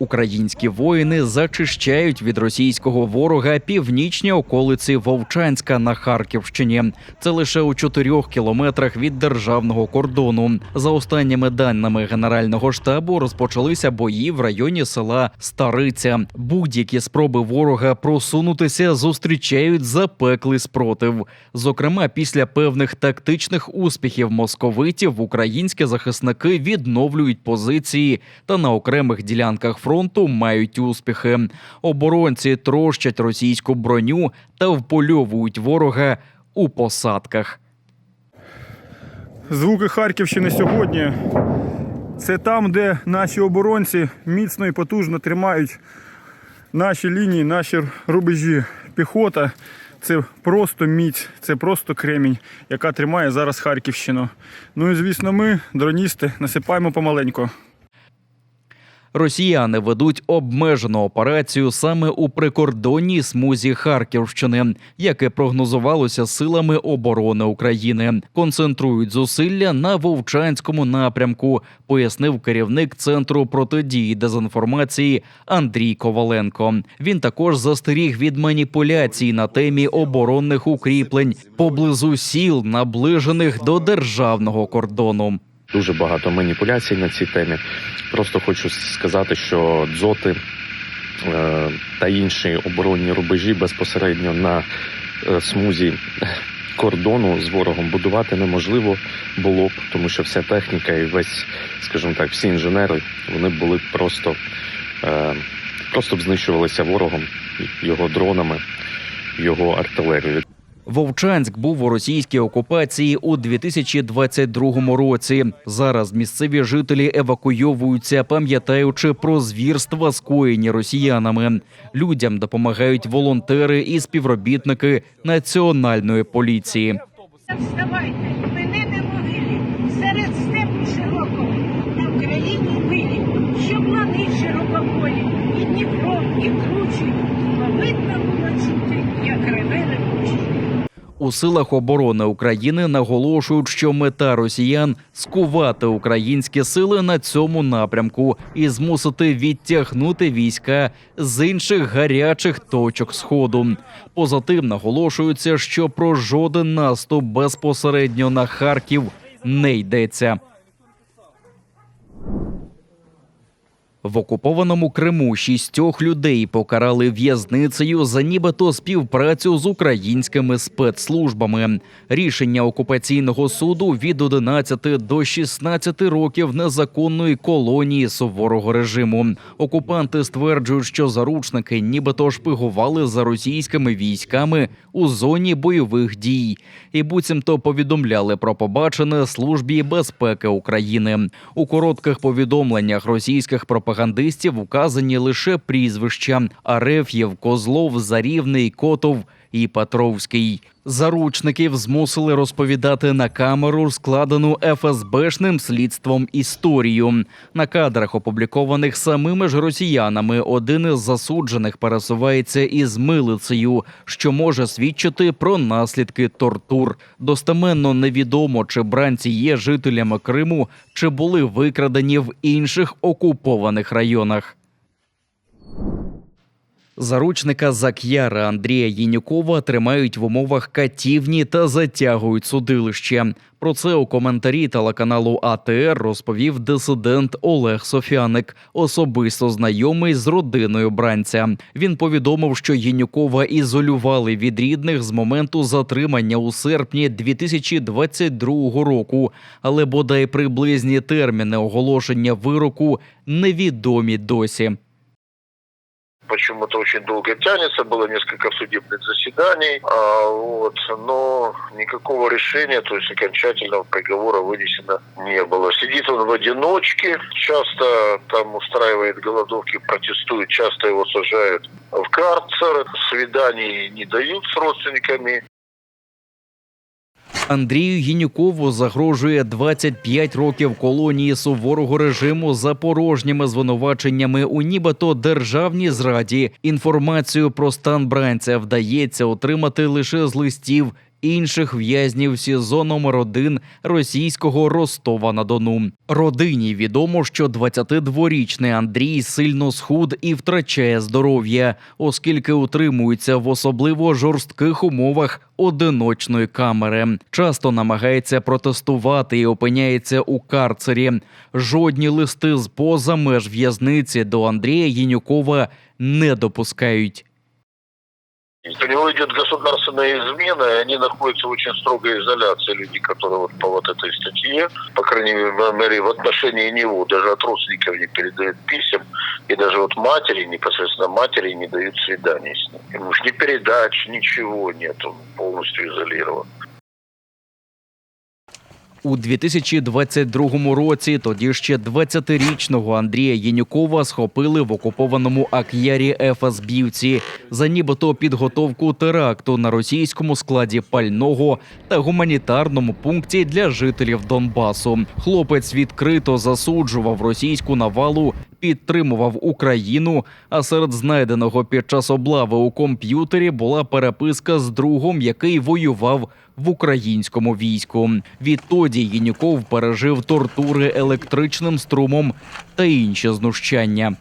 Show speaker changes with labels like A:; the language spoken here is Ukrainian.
A: Українські воїни зачищають від російського ворога північні околиці Вовчанська на Харківщині. Це лише у чотирьох кілометрах від державного кордону. За останніми даними Генерального штабу розпочалися бої в районі села Стариця. Будь-які спроби ворога просунутися зустрічають запеклий спротив. Зокрема, після певних тактичних успіхів московитів українські захисники відновлюють позиції та на окремих ділянках фронту мають успіхи. Оборонці трощать російську броню та впольовують ворога у посадках.
B: Звуки Харківщини сьогодні це там, де наші оборонці міцно і потужно тримають наші лінії, наші рубежі. Піхота це просто міць, це просто кремінь, яка тримає зараз Харківщину. Ну і звісно, ми, дроністи, насипаємо помаленьку.
A: Росіяни ведуть обмежену операцію саме у прикордонній смузі Харківщини, яке прогнозувалося силами оборони України. Концентрують зусилля на Вовчанському напрямку, пояснив керівник центру протидії дезінформації Андрій Коваленко. Він також застеріг від маніпуляцій на темі оборонних укріплень поблизу сіл, наближених до державного кордону.
C: Дуже багато маніпуляцій на цій темі. Просто хочу сказати, що дзоти е, та інші оборонні рубежі безпосередньо на е, смузі кордону з ворогом будувати неможливо було б, тому що вся техніка і весь, скажімо так, всі інженери вони були просто, е, просто б знищувалися ворогом, його дронами, його артилерією.
A: Вовчанськ був у російській окупації у 2022 році. Зараз місцеві жителі евакуйовуються, пам'ятаючи про звірства, скоєні росіянами. Людям допомагають волонтери і співробітники національної поліції. У силах оборони України наголошують, що мета росіян скувати українські сили на цьому напрямку і змусити відтягнути війська з інших гарячих точок сходу. Поза тим наголошується, що про жоден наступ безпосередньо на Харків не йдеться. В окупованому Криму шістьох людей покарали в'язницею за нібито співпрацю з українськими спецслужбами. Рішення окупаційного суду від 11 до 16 років незаконної колонії суворого режиму. Окупанти стверджують, що заручники нібито шпигували за російськими військами у зоні бойових дій, і буцімто повідомляли про побачене службі безпеки України. У коротких повідомленнях російських пропагандистів указані лише прізвища Ареф'єв, Козлов, Зарівний, Котов і Петровський. Заручників змусили розповідати на камеру складену ФСБшним слідством історію. На кадрах, опублікованих самими ж росіянами, один із засуджених пересувається із милицею, що може свідчити про наслідки тортур. Достеменно невідомо, чи бранці є жителями Криму, чи були викрадені в інших окупованих районах. Заручника Зак'яра Андрія Єнюкова тримають в умовах катівні та затягують судилище. Про це у коментарі телеканалу АТР розповів дисидент Олег Софяник, особисто знайомий з родиною бранця. Він повідомив, що Єнюкова ізолювали від рідних з моменту затримання у серпні 2022 року, але бодай приблизні терміни оголошення вироку невідомі досі.
D: Почему-то очень долго тянется, было несколько судебных заседаний, а, вот, но никакого решения, то есть окончательного приговора вынесено не было. Сидит он в одиночке, часто там устраивает голодовки, протестует, часто его сажают в карцер, свиданий не дают с родственниками,
A: Андрію Гінюкову загрожує 25 років колонії суворого режиму за порожніми звинуваченнями у нібито державній зраді. Інформацію про стан бранця вдається отримати лише з листів інших в'язнів СІЗО номер 1 російського Ростова на Дону. Родині відомо, що 22-річний Андрій сильно схуд і втрачає здоров'я, оскільки утримується в особливо жорстких умовах одиночної камери. Часто намагається протестувати і опиняється у карцері. Жодні листи з поза меж в'язниці до Андрія Єнюкова не допускають.
D: У него идет государственная измена, и они находятся в очень строгой изоляции, люди, которые вот по вот этой статье, по крайней мере, в отношении него, даже от родственников не передают писем, и даже вот матери, непосредственно матери, не дают свиданий с ним. Ему ж ни передач, ничего нет, он полностью изолирован.
A: У 2022 році тоді ще 20-річного Андрія Єнюкова схопили в окупованому Ак'ярі ФСБівці за нібито підготовку теракту на російському складі пального та гуманітарному пункті для жителів Донбасу. Хлопець відкрито засуджував російську навалу, підтримував Україну. А серед знайденого під час облави у комп'ютері була переписка з другом, який воював в українському війську. Відтоді Єнюков пережив тортури електричним струмом та інші знущання.